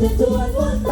จะชวนวน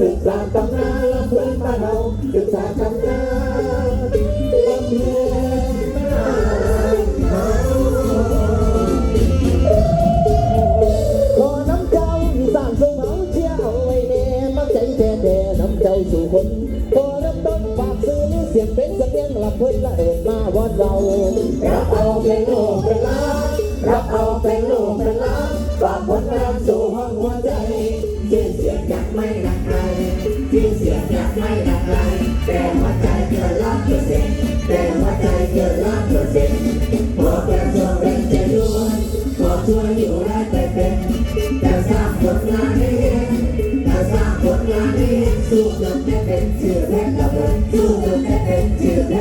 ศึกษาตำนานละเพื่อนบ้านเราศึกษาตำนานลำเลียงขอน้ำเจ้าอีสานสู่เมาเชี่ยวไว้แน่ตั้งใจแท้แท้น้ำใจสู่คนขอน้ำต้นฝากซื้อเสียงเป็นเสียงหลับเพื่อนละเอิดมาวันเรารับเอาเป็นโลกเป็นล้านรับเอาเป็นโลกเป็นล้านฝากผลงานสู่ห้องหัวใจชื่อเสียงอยากไม่ เสียงอยากไม่หนักใครแต่หัวใจเกินล้านเปอเซ็นแต่หัวใจเกินเป็นต์ขอแค่ช่วยแรงใจด้วยขอช่วยอยู่ได้แต่เป็นจะสร้างผลงานให้เห็นจะสร้างผลงานให้เห็นสู้จนได้เป็นชื่อแรกกับเบิร์สู้จนได้เป็นชื่อแร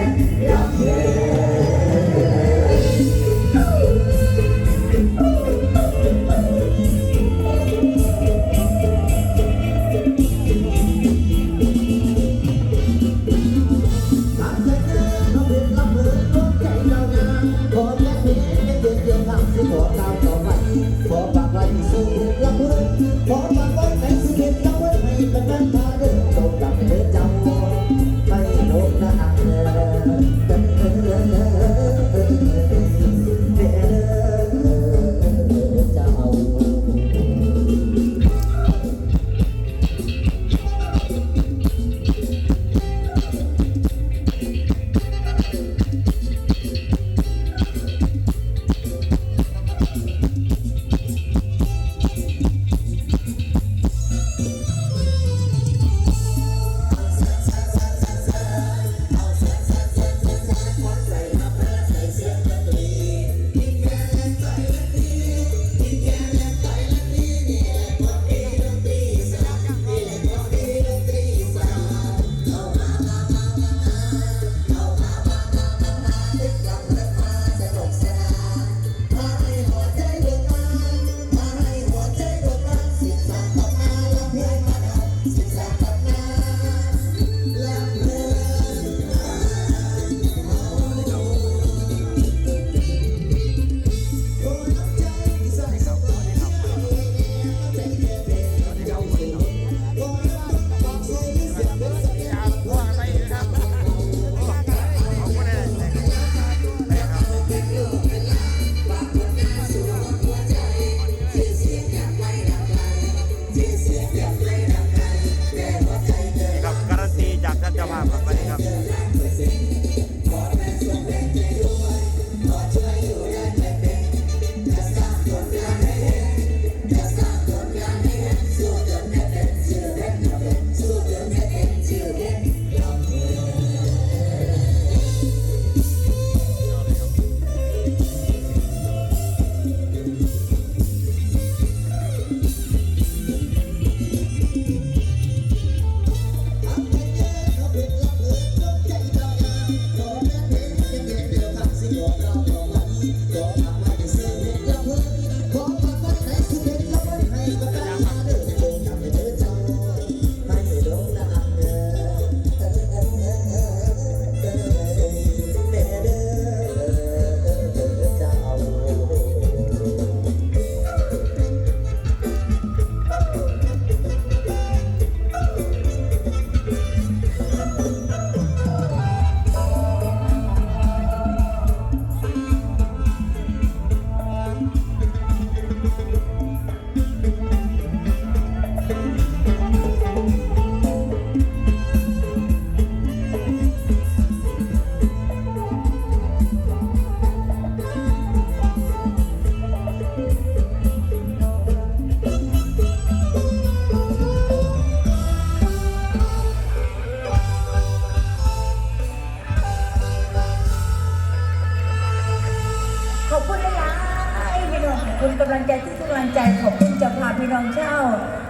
คุณกำลังใจทุกกำลังใจขอบคุณเจ้าภาพพี่น้องเช่า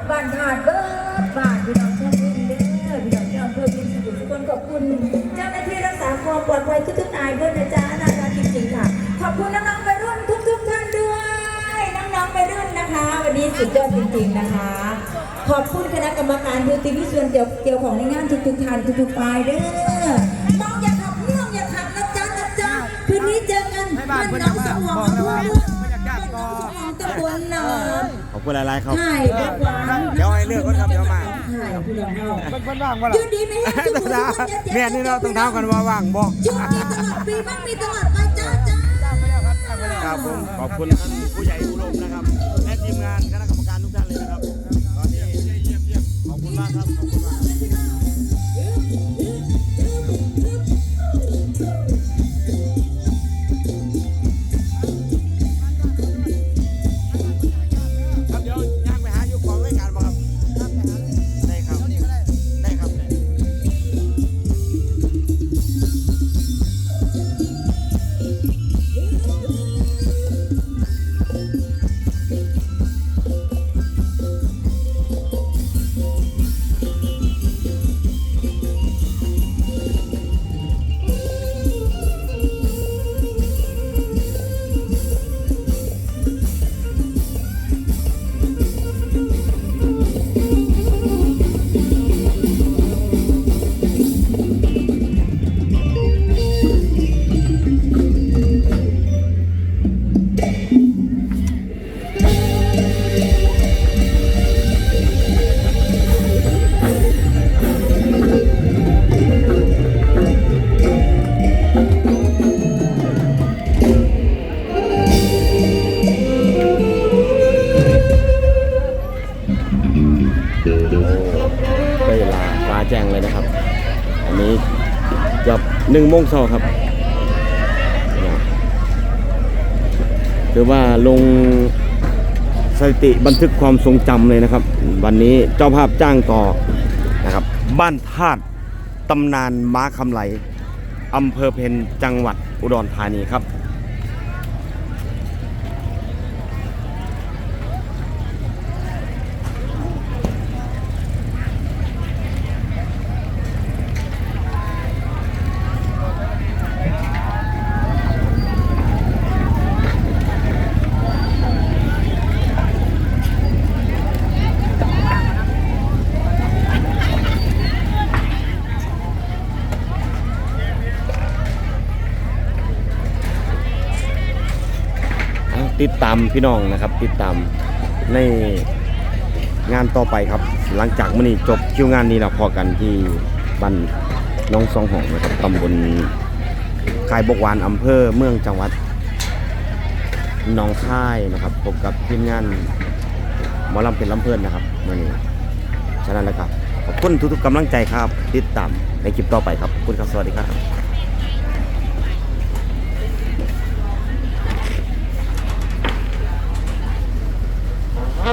บ้านถาดเบิร์ดบ้านพี่น้องเช่าวินเด้อพี่น้องเช่าอำเพื่อวินสุขทุกคนขอบคุณเจ้าหน้าที่รักษาความปลอดภัยทุกๆนายด้วยนะจ๊ะน่ารักจริงๆค่ะ ขอบคุณน้องๆวัยรุ่นทุกๆท่านด้วยน้องๆวัยรุ่นนะคะ วันนี้สุดยอดจริง ๆนะคะ ขอบคุณคณะกรรมการดูทีวีส่วนเกี่ยวเกี่ยวของในงานทุกๆท่านทุกๆฝ่ายเด้อน้องอย่าขับน้องอย่าขับนะจ๊ะนะจ๊ะคืนนี้เจอกันบ้านน้องสมองอำเภอเมืองบ้านน้องสมอ งตำบลหนองขอบคุณหลายๆครับใช่บักหวานเดี๋ยวให้เลือกก่อนครับเดี๋ยวมาใช่พี่น้องเฮาเพิ่นว่างบ่ยืนดีไหมให้ทุกคนแม่นี่เราต้องถามกันว่าว่างบ่ยืนดีตลอดปีบ้างมีตลอดไปจ้าจ้าครับผมขอบคุณท่านผู้ใหญ่อุดมนะครับและทีมงานคณะกรรมการทุกท่านเลยนะครับตอนนี้ขอบคุณมากครับขอบคุณมาก แจ้งเลยนะครับ อันนี้เกับหนึ่งโมงเช้าครับถือว่าลงสถิติบันทึกความทรงจำเลยนะครับ วันนี้เจ้าภาพจ้างต่อนะครับ บ้านธาตุตำนานม้าคำไหลอำเภอเพนจังหวัดอุดรธานีครับ ติดตามพี่น้องนะครับ ติดตามในงานต่อไปครับ หลังจากมื้อนี้จบคิวงานนี้เราพอกันที่บ้านน้องสองหองนะครับตำบลคายบกหวานอำเภอเมืองจังหวัดหนองคายนะครับพบกับทีมงานหมอลำเป็นลำเพื่อนนะครับมื่อนี้ฉะนั้นแล้วครับขอบคุณทุกๆกำลังใจครับ ติดตามในคลิปต่อไปครับขอบคุณครับสวัสดีครับ เ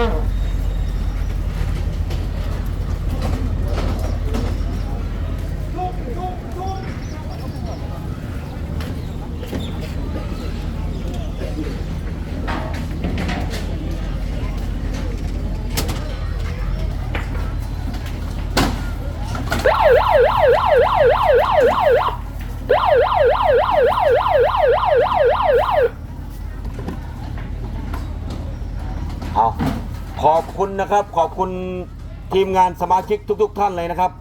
อาขอบ คุณนะครับ ขอบคุณทีมงานสมาชิกทุก ๆ ท่านเลยนะครับ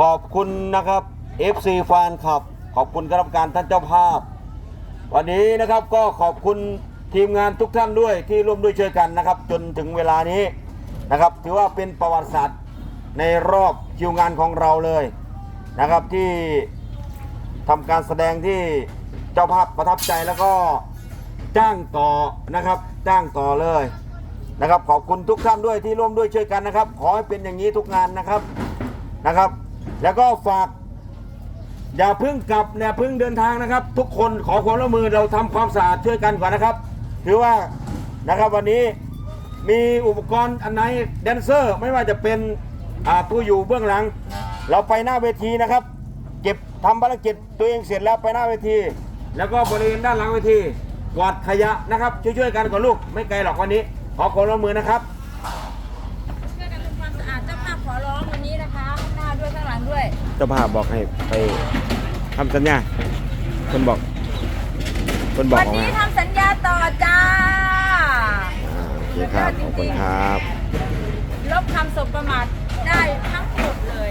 ขอบคุณนะครับ FC แฟนคลับ ขอบคุณคณะกรรมการท่านเจ้าภาพ วันนี้นะครับก็ขอบคุณทีมงานทุกท่านด้วยที่ร่วมด้วยช่วยกันนะครับ จนถึงเวลานี้นะครับ ถือว่าเป็นประวัติศาสตร์ในรอบคิวงานของเราเลยนะครับที่ทำการแสดงที่เจ้าภาพประทับใจแล้วก็จ้างต่อนะครับ จ้างต่อเลย นะครับ ขอบคุณทุกท่านด้วยที่ร่วมด้วยช่วยกันนะครับ ขอให้เป็นอย่างนี้ทุกงานนะครับนะครับ แล้วก็ฝากอย่าเพึ่งกลับอย่าเพึ่งเดินทางนะครับ ทุกคนขอความร่วมมือเราทำความสะอาดช่วยกันก่อนนะครับถือว่านะครับวันนี้มีอุปกรณ์อันไหนแดนเซอร์ ไม่ว่าจะเป็นผู้อยู่เบื้องหลัง เราไปหน้าเวทีนะครับ เก็บทำภารกิจตัวเองเสร็จแล้วไปหน้าเวที แล้วก็บริเวณด้านหลังเวทีกวาดขยะนะครับช่วยๆกันก่อนลูกไม่ไกลหรอกวันนี้ ขอความร่วมมือนะครับ ช่วยกันทำความสะอาดเจ้าภาพขอร้องวันนี้นะคะข้างหน้าด้วยข้างหลังด้วยเจ้าภาพบอกให้ไปทำสัญญาคนบอก คนบอกวันออกนี้มาทำสัญญาต่อจ้า อ่าโอเคครับขอบคุณครับ ลบคำสบประมาทได้ทั้งหมดเลย